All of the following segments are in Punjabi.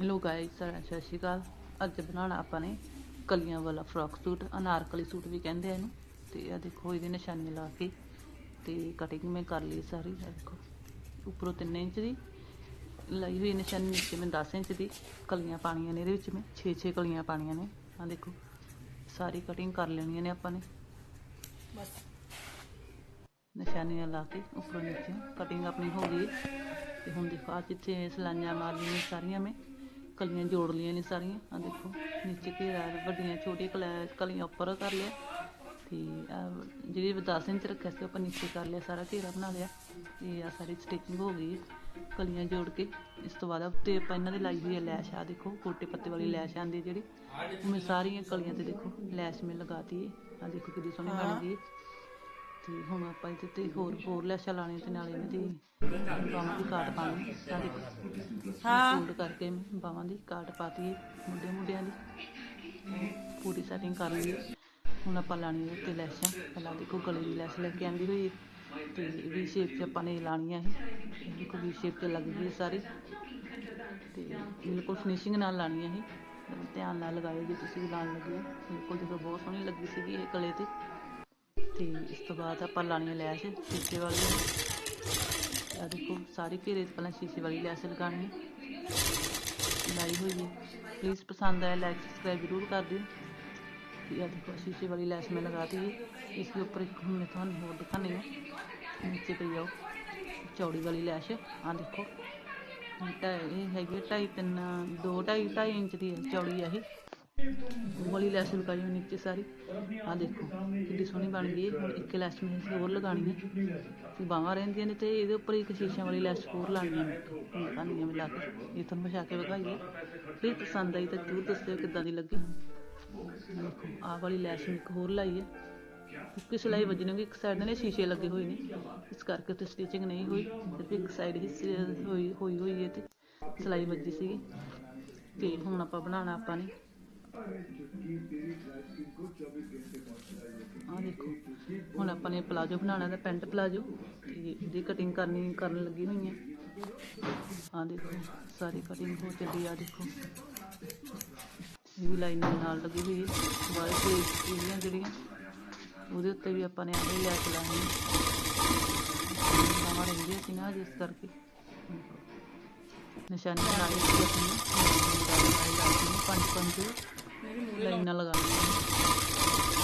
ਹੈਲੋ ਗਾਇਸ ਸਤਿ ਸ਼੍ਰੀ ਅਕਾਲ। ਅੱਜ ਬਣਾਉਣਾ ਆਪਾਂ ਨੇ ਕਲੀਆਂ ਵਾਲਾ ਫਰੋਕ ਸੂਟ ਅਨਾਰਕਲੀ ਸੂਟ ਵੀ ਕਹਿੰਦੇ ਆ ਇਹਨੂੰ। ਤੇ ਆ ਦੇਖੋ ਇਹਦੀ ਨਿਸ਼ਾਨੀ ਲਾ ਕੇ ਤੇ ਕਟਿੰਗ ਮੈਂ ਕਰ ਲਈ ਸਾਰੀ ਆਹ ਦੇਖੋ। ਉੱਪਰੋਂ 3 ਇੰਚ ਦੀ ਲਈ ਹੋਈ ਨਿਸ਼ਾਨੀ ਨੀਚੇ ਮੈਂ 10 ਇੰਚ ਦੀ ਕਲੀਆਂ ਪਾਣੀਆਂ ਨੇ ਇਹਦੇ ਵਿੱਚ ਮੈਂ 6-6 ਕਲੀਆਂ ਪਾਣੀਆਂ ਨੇ। ਆ ਦੇਖੋ ਸਾਰੀ ਕਟਿੰਗ ਕਰ ਲੈਣੀਆਂ ਨੇ ਆਪਾਂ ਨੇ। ਬਸ। ਨਿਸ਼ਾਨੀਆਂ ਲਾ ਕੇ ਉੱਪਰੋਂ ਨੀਚੇ ਕਟਿੰਗ ਆਪਣੀ ਹੋ ਗਈ ਤੇ ਹੁਣ ਦੇਖੋ ਆ ਜਿੱਥੇ ਸਲਾਈਆਂ ਮਾਰ ਲਈਆਂ ਸਾਰੀਆਂ ਮੈਂ ਕਲੀਆਂ ਜੋੜ ਲਈਆਂ ਨੇ ਸਾਰੀਆਂ। ਆ ਦੇਖੋ ਨੀਚੇ ਘੇਰਾ ਵੱਡੀਆਂ ਛੋਟੀਆਂ ਕਲਾ- ਕਲੀਆਂ ਉੱਪਰ ਕਰ ਲਿਆ। ਤੇ ਆਹ ਜਿਹੜੀ 10 ਇੰਚ ਰੱਖਿਆ ਸੀ ਆਪਾਂ ਨੀਚੇ ਕਰ ਲਿਆ ਸਾਰਾ ਘੇਰਾ ਬਣਾ ਲਿਆ। ਤੇ ਆ ਸਾਰੀ ਸਟਿਚਿੰਗ ਹੋ ਗਈ ਹੈ ਕਲੀਆਂ ਜੋੜ ਕੇ। ਇਸ ਤੋਂ ਬਾਅਦ ਉੱਤੇ ਆਪਾਂ ਇਹਨਾਂ ਦੇ ਲਾਈ ਹੋਈ ਹੈ ਲੈਸ਼ ਆ ਦੇਖੋ ਕੋਟੇ ਪੱਤੇ ਵਾਲੀ ਲੈਸ਼ ਆਂਦੀ ਜਿਹੜੀ। ਉਹ ਮੈਂ ਸਾਰੀਆਂ ਕਲੀਆਂ ਤੇ ਦੇਖੋ ਲੈਸ਼ ਮੈਂ ਲਗਾਤੀ ਹੈ। ਆ ਦੇਖੋ ਕਿੰਨੀ ਸੋਹਣੀ ਬਣ ਗਈ ਹੈ। ਤੇ ਹੁਣ ਆਪਾਂ ਇਹਦੇ ਤੇ ਹੋਰ ਹੋਰ ਲੈਸ਼ਾਂ ਲਾਣੀਆਂ ਤੇ ਨਾਲ ਦੀ ਬਾਹਾਂ ਦੀ ਕਾਟ ਪਾਣੀ ਦੇਖੋ ਹਾਂ। ਫੋਲਡ ਕਰਕੇ ਬਾਹਾਂ ਦੀ ਕਾਟ ਪਾਤੀ ਮੁੰਡੇ ਮੁੰਡਿਆਂ ਦੀ। ਪੂਰੀ ਸੈਟਿੰਗ ਕਰ ਲਈ। ਹੈ। ਹੁਣ ਆਪਾਂ ਲਾਣੀ ਹੈ ਤੇ ਲੈਸ਼ਾਂ। ਪਹਿਲਾਂ ਦੇਖੋ ਗਲੇ ਦੀ ਲੈਸ਼ ਲੈ ਕੇ ਆਂਦੀ ਹੋਈ ਹੈ ਤੇ ਵੀ ਸ਼ੇਪ 'ਚ ਆਪਾਂ ਨੇ ਇਹ। ਇਹ ਦੇਖੋ ਵੀ ਸ਼ੇਪ 'ਚ ਲੱਗ ਗਈ ਹੈ ਸਾਰੀ। ਤੇ ਬਿਲਕੁਲ ਫਿਨਿਸ਼ਿੰਗ ਨਾਲ ਲਾਣੀ ਹੈ ਇਹ। ਧਿਆਨ ਨਾਲ ਲਗਾਇਓ ਜੇ ਤੁਸੀਂ ਵੀ ਲਾਣ ਲੱਗੇ ਹੋ। ਬਿਲਕੁਲ ਦੇਖੋ ਬਹੁਤ ਸੋਹਣੀ ਲੱਗੀ ਸੀਗੀ ਇਹ ਗਲੇ ਤੇ। ਤੇ ਇਸ ਤੋਂ ਬਾਅਦ ਆਪਾਂ ਲਾਣੀ ਹੈ ਲੈਸ਼ ਸ਼ੀਸ਼ੇ ਵਾਲੀ। ਆ ਦੇਖੋ, ਸਾਰੇ ਘੇਰੇ 'ਚ ਪਹਿਲਾਂ ਸ਼ੀਸ਼ੇ ਵਾਲੀ ਲੈਸ਼ ਲਗਾਣੀ ਲਾਈ ਹੋਈ ਹੈ। ਪਲੀਜ਼ ਪਸੰਦ ਆਇਆ ਲਾਈਕ ਸਬਸਕ੍ਰਾਈਬ ਜ਼ਰੂਰ ਕਰ ਦਿਓ। ਤੇ ਆ ਦੇਖੋ, ਸ਼ੀਸ਼ੇ ਵਾਲੀ ਲੈਸ਼ ਮੈਂ ਲਗਾਤੀ ਹੈ। ਇਸ ਦੇ ਉੱਪਰ ਇੱਕ ਹੁਣ ਮੈਂ ਤੁਹਾਨੂੰ ਹੋਰ ਦਿਖਾਣੀ ਹੈ। ਨੀਚੇ ਪਈ ਆਓ ਚੌੜੀ ਵਾਲੀ ਲੈਸ਼ ਆ ਦੇਖੋ ਇਹ ਢਾਈ- ਇਹ ਹੈਗੀ ਹੈ ਢਾਈ ਤਿੰਨ, ਦੋ ਢਾਈ ਢਾਈ ਇੰਚ ਦੀ ਚੌੜੀ ਹੈ ਇਹ। ਉਹ ਲੈਸ਼ ਲਗਾਈ ਹੋਈ ਨੀਚੇ ਸਾਰੀ। ਆ ਦੇਖੋ ਕਿੰਨੀ ਸੋਹਣੀ ਬਣ ਗਈ ਹੁਣ ਇੱਕ ਲੈਸ਼ ਮੈਂ ਇਸ ਹੋਰ ਲਗਾਣੀ ਹੈ। ਤੇ ਬਾਹਾਂ ਰਹਿੰਦੀਆਂ ਨੇ ਤੇ ਇਹਦੇ ਉੱਪਰ ਇੱਕ ਸ਼ੀਸ਼ਿਆਂ ਵਾਲੀ ਲੈਸ਼ ਹੋਰ ਲਾਉਣੀ ਹੈ। ਹੁਣ ਮਿਲਾ ਕੇ। ਇਹ ਤੁਹਾਨੂੰ ਵਿਛਾ ਕੇ ਵਿਖਾਈ ਫਿਰ ਪਸੰਦ ਆਈ ਤਾਂ ਜ਼ਰੂਰ ਦੱਸਿਓ ਕਿੱਦਾਂ ਦੀ ਲੱਗੀ। ਆਹ ਵਾਲੀ ਲੈਸ਼ ਮੈਂ ਇੱਕ ਹੋਰ ਲਾਈ ਹੈ। ਕਿਉਂਕਿ ਸਿਲਾਈ ਵੱਜਣੀ ਹੋਈ ਇੱਕ ਸਾਈਡ ਨੇ ਸ਼ੀਸ਼ੇ ਲੱਗੇ ਹੋਏ ਨੇ। ਇਸ ਕਰਕੇ ਤੇ ਸਟਿਚਿੰਗ ਨਹੀਂ ਹੋਈ। ਸਿਰਫ ਇੱਕ ਸਾਈਡ ਹੀ ਹੋਈ ਹੋਈ ਹੋਈ ਹੈ ਤੇ ਸਿਲਾਈ ਵੱਜੀ ਸੀਗੀ। ਤੇ ਹੁਣ ਆਪਾਂ ਬਣਾਉਣਾ ਆਪਾਂ ਨੇ। ਆ ਦੇਖੋ ਹੁਣ ਆਪਾਂ ਨੇ ਪਲਾਜੋ ਬਣਾਉਣਾ ਹੈ ਪੈਂਟ ਪਲਾਜੋ ਇਹਦੀ ਕਟਿੰਗ ਕਰਨੀ ਕਰਨ ਲੱਗੀ ਹੋਈ ਹੈ ਆ ਦੇਖੋ ਸਾਰੀ ਕਟਿੰਗ ਹੋ ਚੱਲੀ ਆ ਦੇਖੋ। ਇਹ ਵੀ ਲਾਈਨਿੰਗ ਨਾਲ ਲੱਗੀ ਹੋਈ ਹੈ ਬਾਅਦ ਤੇ ਇਹਦੀਆਂ ਜਿਹੜੀਆਂ ਉਹਦੇ ਉੱਤੇ ਵੀ ਆਪਾਂ ਨੇ ਆਹ ਲੈ ਕੇ ਲਾਉਣੀ ਨਵਾਂ ਰਹਿੰਦੀ ਸੀ ਨਾ ਜਿਸ ਕਰਕੇ। ਨਿਸ਼ਾਨੀ ਨਾਲ ਹੀ ਆਪਣੀ। ਪੰਜ ਪੰਜ। ਲਾਈਨਾਂ ਲਗਾਉਣੀਆਂ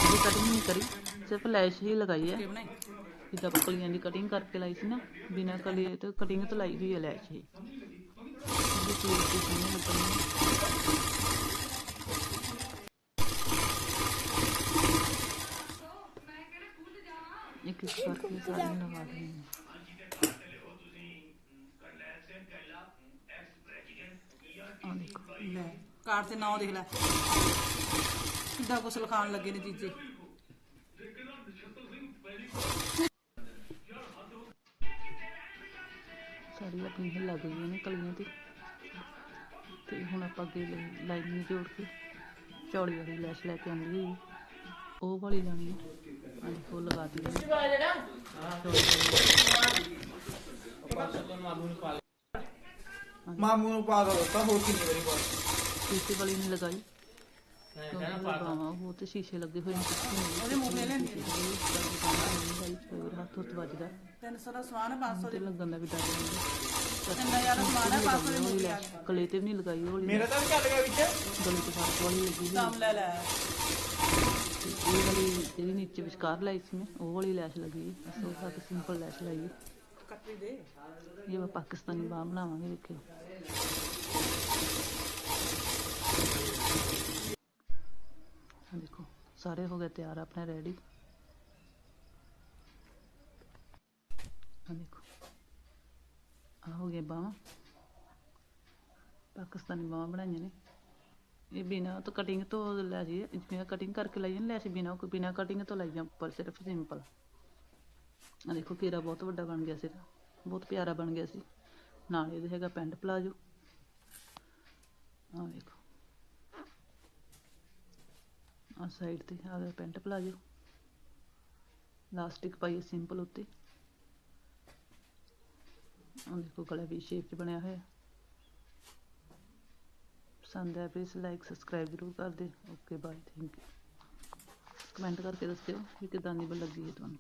ਇਹ ਕਟਿੰਗ ਨਹੀਂ ਕਰੀ ਸਿਰਫ ਲੈਸ਼ ਹੀ ਲਗਾਈ ਹੈ ਕਿ ਬਣਾਈ ਜਿੱਦਾਂ ਆਪਾਂ ਕਲੀਆਂ ਦੀ ਕਟਿੰਗ ਕਰਕੇ ਲਾਈ ਸੀ ਨਾ ਬਿਨਾਂ ਕਲੀ ਤੋਂ ਕਟਿੰਗ ਤੋਂ ਲਾਈ ਹੋਈ ਹੈ ਲੈਸ਼ ਹੀ ਇਹਦੀ ਪੂਰੀ ਦੀ ਸੋਹਣੀ ਲੱਗਣੀ ਹੈ। ਇੱਕ ਕਾਰਡ ਤੇ ਨਾਂ ਦੇਖ ਲੈ। ਕਿੱਦਾਂ ਕੁਛ ਲਿਖਾਣ ਲੱਗੇ ਨੇ ਜੀਜੇ। ਸਾਰੀ ਆਪਣੀ ਹਿੱਲ ਲੱਗ ਗਈਆਂ ਨੇ ਕਲੀਆਂ ਤੇ। ਤੇ ਹੁਣ ਆਪਾਂ ਅੱਗੇ ਲਾਈਨਿੰਗ ਜੋੜ ਕੇ ਚੌੜੀ ਵਾਲੀ ਲੈਸ਼ ਲੈ ਕੇ ਹੋਈ ਹੈ। ਉਹ ਵਾਲੀ ਲਾਣੀ ਹੈ। ਹਾਂਜੀ ਉਹ ਲਗਾ ਦਿੱਤੀ ਹੈ ਮਾਮੂ ਨੂੰ ਪਾ ਦੋ ਤਾਂ ਹੋਰ ਕਿੰਨੀ ਵਾਰੀ ਪਾ ਸ਼ੀਸ਼ੇ ਵਾਲੀ ਨਹੀਂ ਲਗਾਈ ਕਿਉਂਕਿ ਬਾਹਾਂ ਉਹ ਤੇ ਸ਼ੀਸ਼ੇ ਲੱਗੇ ਹੋਏ ਨੇ ਉਹਦੇ ਮੂਹਰੇ ਲੈਂਦੀ ਹੱਥ ਹੁੱਥ ਵੱਜਦਾ 300 ਦਾ ਸਮਾਨ ਹੈ 500 ਤੇ ਲੱਗਣ ਦਾ ਵੀ ਡਰ ਰਹਿੰਦਾ ਇੰਨਾ ਜ਼ਿਆਦਾ ਸਮਾਨ ਹੈ 500 ਦੇ ਉਹਦੀ ਲੈਸ਼ ਗਲੇ ਤੇ ਵੀ ਨਹੀਂ ਲਗਾਈ ਉਹ ਵਾਲੀ ਮੇਰਾ ਤਾਂ ਵੀ ਚੱਲ ਗਿਆ ਵਿੱਚ ਗਲੇ ਤੇ ਫ਼ਰਕ ਵਾਲੀ ਲੱਗੀ ਹੋਈ ਕੰਮ ਲੈ ਲੈ ਤੇ ਇਹ ਵਾਲੀ ਜਿਹੜੀ ਨੀਚੇ ਵਿਚਕਾਰ ਲਾਈ ਸੀ ਮੈਂ ਉਹ ਵਾਲੀ ਲੈਸ਼ ਲੱਗੀ ਹੈ ਬਸ ਉਹ ਸਾਡੀ ਸਿੰਪਲ ਲੈਸ਼ ਲਾਈ ਹੈ ਕੱਟੀ ਦੇ ਇਹ ਆਪਾਂ ਪਾਕਿਸਤਾਨੀ ਬਾਹ ਬਣਾਵਾਂਗੇ ਦੇਖਿਓ ਦੇਖੋ ਸਾਰੇ ਹੋ ਗਏ ਤਿਆਰ, ਆਪਣੇ ਰੈਡੀ ਆ ਦੇਖੋ। ਆ ਹੋ ਗਏ ਬਾਹਾਂ। ਪਾਕਿਸਤਾਨੀ ਬਾਹਾਂ ਬਣਾਈਆਂ ਨੇ। ਇਹ ਬਿਨਾ ਤੋਂ ਕਟਿੰਗ ਤੋਂ ਲੈ ਜੀ ਜਿਵੇਂ ਕਟਿੰਗ ਕਰਕੇ ਲਾਈ ਨੇ ਲੈਸ ਬਿਨਾ ਕੋਈ, ਬਿਨਾ ਕਟਿੰਗ ਤੋਂ ਲਾਈ ਉੱਪਰ, ਸਿਰਫ ਸਿੰਪਲ ਆ ਦੇਖੋ ਘੇਰਾ ਬਹੁਤ ਵੱਡਾ ਬਣ ਗਿਆ ਸੀ ਬਹੁਤ ਪਿਆਰਾ ਬਣ ਗਿਆ ਸੀ। ਨਾਲ ਇਹਦੇ ਹੈਗਾ ਪੈਂਟ ਪਲਾਜੋ। ਆ ਦੇਖੋ। ਆ ਸਾਈਡ ਤੇ, ਆ ਗਿਆ ਪੈਂਟ ਪਲਾਜੋ ਲਾਸਟਿਕ ਪਾਈ ਸਿੰਪਲ ਉੱਤੇ। ਆ ਦੇਖੋ ਗਲਾ ਵੀ ਸ਼ੇਪ ਚ ਬਣਿਆ ਹੋਇਆ। ਪਸੰਦ ਆਇਆ ਪਲੀਜ਼ ਲਾਈਕ ਸਬਸਕ੍ਰਾਈਬ ਜ਼ਰੂਰ ਕਰ ਦਿਓ। Okay bye thank you comment ਕਰਕੇ ਦੱਸਿਓ ਕਿ ਕਿਦਾਂ ਦੀ ਲੱਗੀ ਹੈ ਤੁਹਾਨੂੰ।